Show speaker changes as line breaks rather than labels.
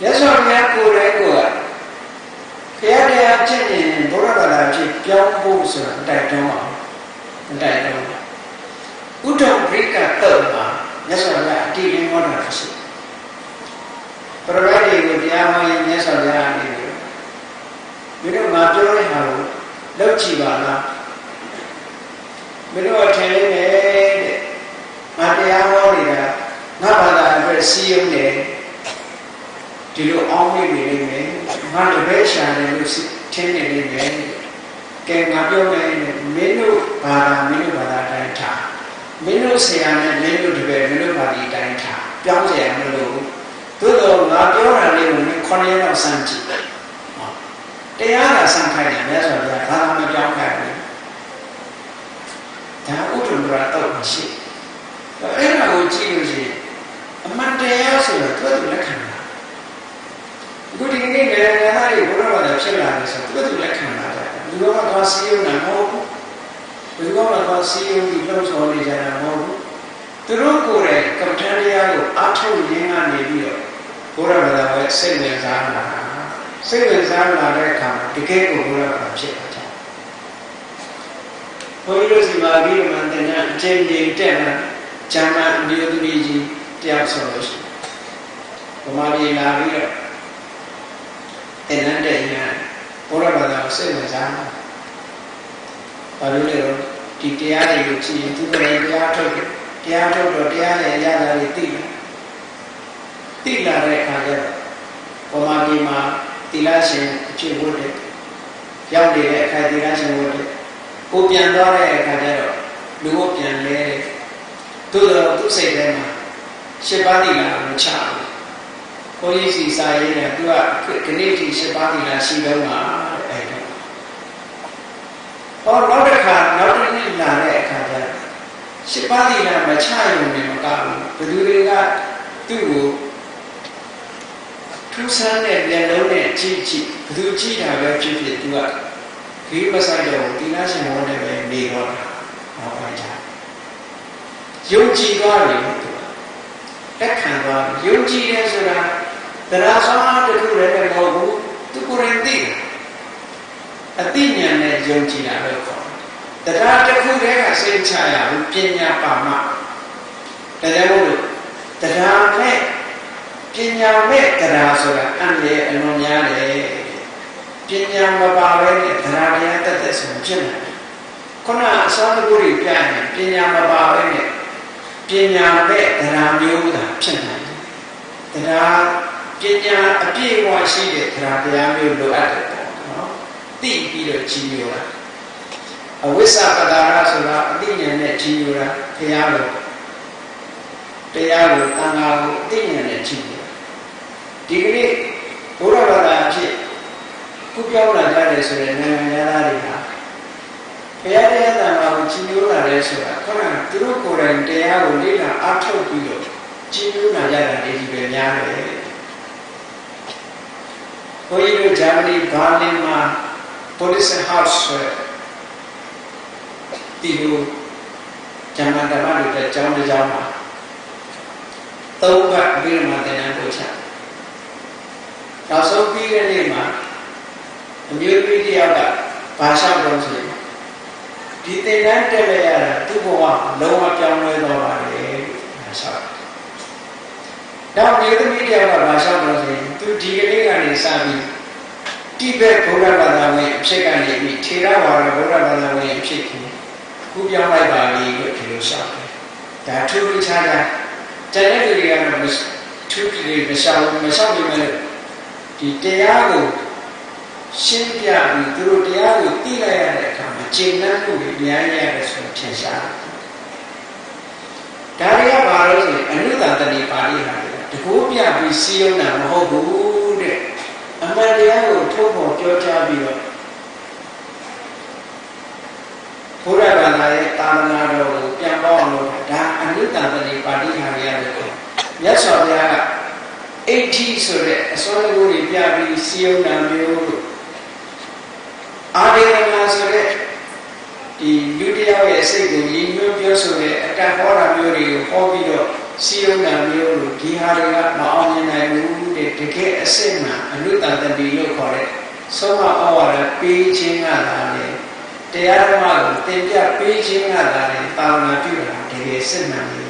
မြတ်စွာဘုရားကိုယ်တိုင်ကိုယ်ကဘုရားတရားကျင့်ရင်ဘုရားဘာသာဖြစ်ပြောင်းဖို့ဆိုတာတိုက်တွန်းအောင်တိုက်တွန်းဥဒ္ဓဘရိကတော့မှာမြတ်စွာဘုရားအတိအလင်းဟောတာရှိပရဝိဒေကိုတရားဟောရင်မြတ်စွာဘုရားအနေနဲ့မင်းတို့ငါပြောတဲ့ဟာကိုလောက်ကြည့်ပါလားမင်းတို့အထင်လေးနဲ့တဲ့ငါတရားဟောနေတာငါဘာသာအတွက်စီးရုံးတယ် ဒီလိုအောင်းနေနေနေမယ်ငါတပည့်ရှာတယ်လို့ထင်နေနေမယ်ကဲငါပြောနေနေမင်းတို့ဘာသာမင်းတို့ဘာသာတိုင်းထားမင်းတို့ဆရာနဲ့မင်းတို့တပည့်မင်းတို့ဘာသာတိုင်းထားပြောင်းစရာမလိုဘူးသို့တော့ငါပြောတာလေးကိုမင်း9ရက်လောက်စမ်းကြည့်တရားသာစံခိုင်းတယ်များဆိုတော့ဘာမှမပြောင်းခိုင်းဘူးဒါဥဒ္ဓရာတော့မရှိအဲ့ဒါကိုကြည့်လို့ရှိရင်အမှန်တရားဆိုတော့သူကလက်ခံတယ် ခုဒီနေ့ငယ်ငယ်သားတွေဘုရားဘာသာဖြစ်လာတယ်ဆိုတော့သူ့သူလက်ခံတာလူတော်ကသွားစီးရုံတာမဟုတ်ဘူးလူတော်ကသွားစီးရုံပြီးလှုပ်ဆော်နေကြတာမဟုတ်ဘူးသူတို့ကိုယ်တိုင်ကပ္ပထန်တရားကိုအားထုတ်ရင်းကနေပြီးတော့ဘုရားဘာသာရဲ့စိတ်ဝင်စားလာစိတ်ဝင်စားလာတဲ့အခါမှာတကယ်ကိုဘုရားဘာသာဖြစ်တာကြောင့်ဘုန်းကြီးတို့စီမှာပြီးမှတင်တဲ့အချိန်ကြီးတက်လာဂျာမန်အမျိုးသမီးကြီးတယောက်ဆိုလို့ရှိရင်ဘုမာပြည်လာပြီးတော့ တင်တဲ့ညာဘုရားဘာသာကိုစိတ်ဝင်စားလာဘာလို့လဲတော့ဒီတရားတွေကိုကြည့်ရင်သူကလည်းတရားထုတ်တယ်တရားထုတ်တော့တရားနဲ့ရတာတွေသိတယ်သိလာတဲ့အခါကျတော့ဘုမာပြည်မှာသီလရှင်အဖြစ်ဝတ်တယ်ရောက်နေတဲ့အခိုင်သီလရှင်ဝတ်တယ်ကိုပြန်သွားတဲ့အခါကျတော့လူကိုပြန်လဲတယ်သို့တော့သူ့စိတ်ထဲမှာရှစ်ပါးသီလမချဘူး ဘုန်းကြီးစီစာရေးတယ်သူကခဏတိရှစ်ပါးသီလရှိတော့မှာအဲ့ဒါဟောနောက်တစ်ခါနောက်တစ်နေ့လာတဲ့အခါကျတော့ရှစ်ပါးသီလမချရုံနဲ့မကဘူးဘယ်သူတွေကသူ့ကိုထူးဆန်းတဲ့မျက်လုံးနဲ့ကြည့်ကြည့်ဘယ်သူကြည့်တာပဲဖြစ်ဖြစ်သူကဒီမဆိုင်တော့သီလရှင်ဘောနဲ့ပဲနေတော့တာဟောပါကြယုံကြည်သွားတယ်လက်ခံသွားယုံကြည်ရဲဆိုတာ တရားဆောင်တစ်ခုလည်းမဟုတ်ဘူးသူကိုယ်ရင်သိတယ်အသိဉာဏ်နဲ့ယုံကြည်တာလို့ခေါ်တယ်တရားတစ်ခုတည်းကစိတ်ချရဘူးပညာပါမဒါကြောင့်မို့လို့တရားနဲ့ပညာမဲ့တရားဆိုတာအန္တရာယ်အလွန်များတယ်ပညာမပါဘဲနဲ့တရားတရားတက်တက်ဆိုဖြစ်နေတယ်ခုနအစောတကူတွေပြရင်ပညာမပါဘဲနဲ့ပညာမဲ့တရားမျိုးသာဖြစ်နေတယ်တရား ပညာအပြည့်အဝရှိတဲ့တရားတရားမျိုးလိုအပ်တယ်ပေါ့နော်သိပြီးတော့ကြီးညိုတာအဝိဇ္ဇပဒါရဆိုတာအသိဉာဏ်နဲ့ကြီးညိုတာဘုရားလိုတရားကိုတန်ခါကိုအသိဉာဏ်နဲ့ကြီးညိုဒီကနေ့ဘုရားဘာသာအဖြစ်ခုပြောင်းလာကြတယ်ဆိုတဲ့နိုင်ငံသားတွေဟာဘုရားတရားတန်ခါကိုကြီးညိုလာတယ်ဆိုတာခုနကသူတို့ကိုယ်တိုင်တရားကိုလေ့လာအားထုတ်ပြီးတော့ကြီးညိုလာကြတာဒီပဲများတယ် ဘုန်းကြီးတို့ဂျာမနီဘာလင်မှာ police house ဆိုဒီလိုဂျာမန်ဓမ္မတွေတဲ့ကျောင်းတစ်ကျောင်းမှာသုံးပတ်ပြီးမှတင်တန်းပို့ချနောက်ဆုံးပြီးတဲ့နေ့မှာအမျိုးသမီးတစ်ယောက်ကဘာလျှောက်တော့ဆိုရင်ဒီတင်တန်းတက်လိုက်ရတာသူ့ဘဝလုံးဝပြောင်းလဲသွားပါတယ်ဘာလျှော က်နောက်မျိုးသမီးတစ်ယောက်ကဘာလျှောက်တော့ဆိုရင်သူဒီကနေ့ကနေစပြီးတိဘက်ဘုရားဘာသာဝင်အဖြစ်ကနေပြီးထေရဝါဒဘုရားဘာသာဝင်အဖြစ်ကိုခုပြောင်းလိုက်ပါပြီလို့ဒီလိုဆောက်တယ်။ဒါထူးထူးခြားခြားကျန်တဲ့လူတွေကတော့ထူးထူးလေးမဆောက်မဆောက်ပြီးမဲ့ဒီတရားကိုရှင်းပြပြီးသူတို့တရားကိုသိလိုက်ရတဲ့အခါမှာကျင့်နှံ့မှုတွေအများကြီးရတယ်ဆိုထင်ရှားတယ်။ဒါတွေကဘာလို့ဆိုရင်အနုတ္တတဏိပါဠိဟာ တကူပြပြီးစီယုံတာမဟုတ်ဘူးတဲ့အမှန်တရားကိုထုတ်ဖော်ပြောကြားပြီးတော့ဘုရားဘာသာရဲ့တာမနာတော်ကိုပြန်ပေါအောင်လုပ်တာဒါအနုတ္တတတိပါဠိခါရရတယ်မြတ်စွာဘုရားကအဋ္ဌိဆိုတဲ့အစွမ်းကိုပြပြီးစီယုံနာမျိုးလို့အာဒေနာဆိုတဲ့ဒီလူတယောက်ရဲ့စိတ်ကိုရည်ညွှန်းပြောဆိုတဲ့အတ္တဟောတာမျိုးတွေကိုဟောပြီးတော့ စီယုံတာမျိုးလို့ဒီဟာတွေကမအောင်မြင်နိုင်ဘူးတဲ့တကယ်အစစ်မှန်အနုတ္တတတိလို့ခေါ်တဲ့ဆုံးမဩဝါဒပေးခြင်းကသာလေတရားဓမ္မကိုသင်ပြပေးခြင်းကသာလေတာဝနာပြုတာတကယ်စစ်မှန်နေတယ်